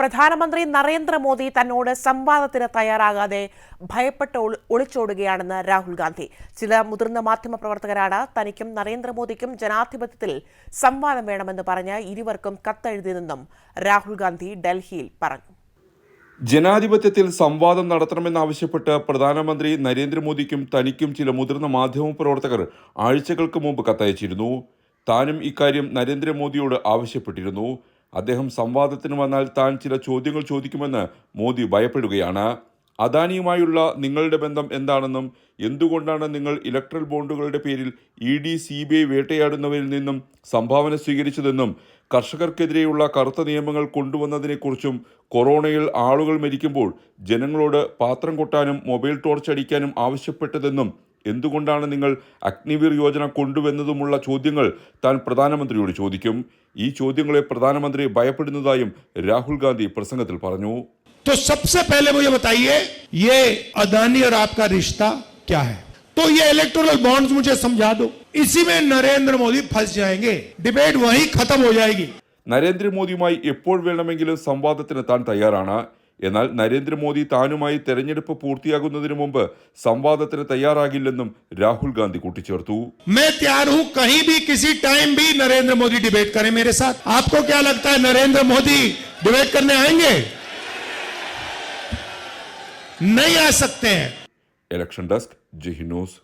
പ്രധാനമന്ത്രി നരേന്ദ്രമോദി തന്നോട് സംവാദത്തിന് തയ്യാറാകാതെ ഭയപ്പെട്ട് ഒളി- ഒളിച്ചോടുകയാണെന്ന് രാഹുൽ ഗാന്ധി. ചില മുതിർന്ന മാധ്യമപ്രവർത്തകരാണ് തനിക്കും നരേന്ദ്രമോദിക്കും ജനാധിപത്യത്തിൽ സംവാദം വേണമെന്ന് പറഞ്ഞ് ഇരുവർക്കും കത്തെഴുതിയതെന്നും രാഹുൽ ഗാന്ധി ഡൽഹിയിൽ പറഞ്ഞു. ജനാധിപത്യത്തിൽ സംവാദം നടത്തണമെന്നാവശ്യപ്പെട്ട് പ്രധാനമന്ത്രി നരേന്ദ്രമോദിക്കും തനിക്കും ചില മുതിർന്ന മാധ്യമപ്രവർത്തകർ ആഴ്ചകൾക്ക് മുമ്പ് കത്തയച്ചിരുന്നു. താനും ഇക്കാര്യം നരേന്ദ്രമോദിയോട് ആവശ്യപ്പെട്ടിരുന്നു. അദ്ദേഹം സംവാദത്തിന് വന്നാൽ താൻ ചില ചോദ്യങ്ങൾ ചോദിക്കുമെന്ന് മോദി ഭയപ്പെടുകയാണ്. അദാനിയുമായുള്ള നിങ്ങളുടെ ബന്ധം എന്താണെന്നും എന്തുകൊണ്ടാണ് നിങ്ങൾ ഇലക്ട്രൽ ബോണ്ടുകളുടെ പേരിൽ E D C B I വേട്ടയാടുന്നവരിൽ നിന്നും സംഭാവന സ്വീകരിച്ചതെന്നും കർഷകർക്കെതിരെയുള്ള കറുത്ത നിയമങ്ങൾ കൊണ്ടുവന്നതിനെക്കുറിച്ചും കൊറോണയിൽ ആളുകൾ മരിക്കുമ്പോൾ ജനങ്ങളോട് പാത്രം കൊട്ടാനും മൊബൈൽ ടോർച്ച് അടിക്കാനും ആവശ്യപ്പെട്ടതെന്നും എന്തുകൊണ്ടാണ് നിങ്ങൾ അഗ്നിവീർ യോജന കൊണ്ടുവന്നതുമുള്ള ചോദ്യങ്ങൾ താൻ പ്രധാനമന്ത്രിയോട് ചോദിക്കും ഈ ചോദ്യങ്ങളെ പ്രധാനമന്ത്രി ഭയപ്പെടുന്നതായും രാഹുൽ ഗാന്ധി പ്രസംഗത്തിൽ പറഞ്ഞു तो सबसे पहले मुझे बताइए ये अदानी और आपका रिश्ता क्या है तो ये इलेक्टोरल बॉन्ड्स मुझे समझा दो इसी में नरेंद्र मोदी फंस जाएंगे डिबेट वहीं खत्म हो जाएगी നരേന്ദ്രമോദിയുമായി എപ്പോൾ വേണമെങ്കിലും സംവാദത്തിന് താൻ തയ്യാറാണ് എന്നാൽ നരേന്ദ്രമോദി താനുമായി തെരഞ്ഞെടുപ്പ് പൂർത്തിയാകുന്നതിന് മുമ്പ് സംവാദത്തിന് തയ്യാറാകില്ലെന്നും രാഹുൽ ഗാന്ധി കൂട്ടിച്ചേർത്തു मैं तैयार हूं कहीं भी किसी टाइम भी नरेंद्र मोदी डिबेट करें मेरे साथ आपको क्या लगता है नरेंद्र मोदी डिबेट करने आएंगे नहीं आ सकते हैं ഇലക്ഷൻ ഡെസ്ക് ജി ന്യൂസ്